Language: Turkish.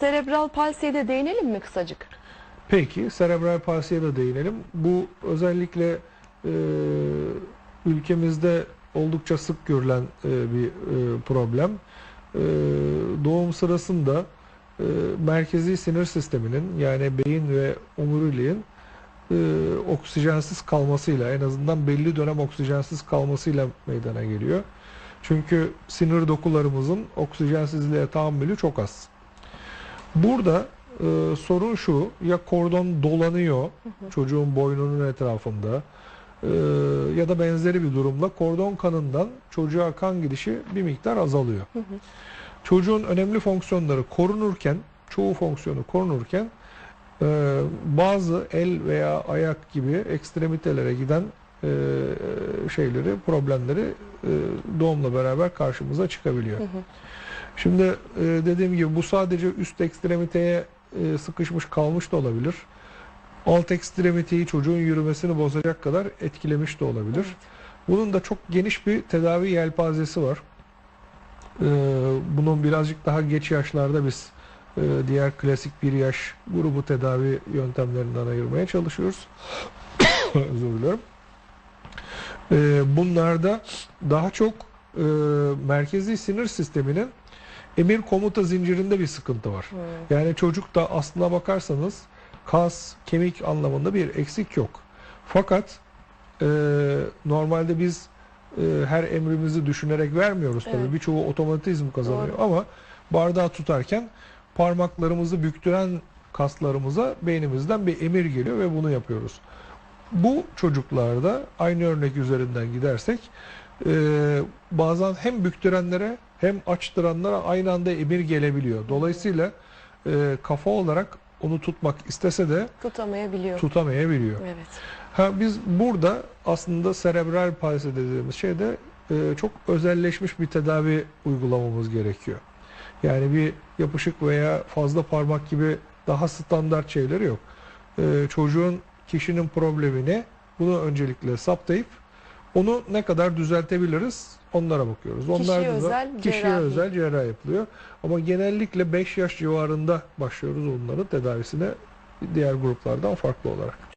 Serebral palsiye de değinelim mi kısacık? Peki, serebral palsiye de değinelim. Bu özellikle e, ülkemizde oldukça sık görülen e, bir e, problem. E, doğum sırasında e, merkezi sinir sisteminin yani beyin ve omuriliğin e, oksijensiz kalmasıyla en azından belli dönem oksijensiz kalmasıyla meydana geliyor. Çünkü sinir dokularımızın oksijensizliğe tahammülü çok az. Burada e, sorun şu ya kordon dolanıyor çocuğun boynunun etrafında e, ya da benzeri bir durumla kordon kanından çocuğa kan gidişi bir miktar azalıyor. Çocuğun önemli fonksiyonları korunurken çoğu fonksiyonu korunurken e, bazı el veya ayak gibi ekstremitelere giden e, şeyleri problemleri e, doğumla beraber karşımıza çıkabiliyor. Şimdi e, dediğim gibi bu sadece üst ekstremiteye e, sıkışmış kalmış da olabilir. Alt ekstremiteyi çocuğun yürümesini bozacak kadar etkilemiş de olabilir. Bunun da çok geniş bir tedavi yelpazesi var. E, bunun birazcık daha geç yaşlarda biz e, diğer klasik bir yaş grubu tedavi yöntemlerinden ayırmaya çalışıyoruz. Özür diliyorum. E, bunlarda daha çok e, merkezi sinir sisteminin emir komuta zincirinde bir sıkıntı var. Yani çocukta aslına bakarsanız kas, kemik anlamında bir eksik yok. Fakat e, normalde biz e, her emrimizi düşünerek vermiyoruz tabii. Evet. Birçoğu otomatizm kazanıyor Doğru. ama bardağı tutarken parmaklarımızı büktüren kaslarımıza beynimizden bir emir geliyor ve bunu yapıyoruz. Bu çocuklarda aynı örnek üzerinden gidersek e, bazen hem büktürenlere hem açtıranlara aynı anda emir gelebiliyor. Dolayısıyla e, kafa olarak onu tutmak istese de Tutamayabiliyor. tutamayabiliyor. Evet. Ha biz burada aslında serebral palsi dediğimiz şeyde e, çok özelleşmiş bir tedavi uygulamamız gerekiyor. Yani bir yapışık veya fazla parmak gibi daha standart şeyleri yok. E, çocuğun kişinin problemini bunu öncelikle saptayıp onu ne kadar düzeltebiliriz onlara bakıyoruz. Kişiye Onlarda da özel kişiye cerrahi. özel cerrahi yapılıyor. Ama genellikle 5 yaş civarında başlıyoruz onların tedavisine diğer gruplardan farklı olarak.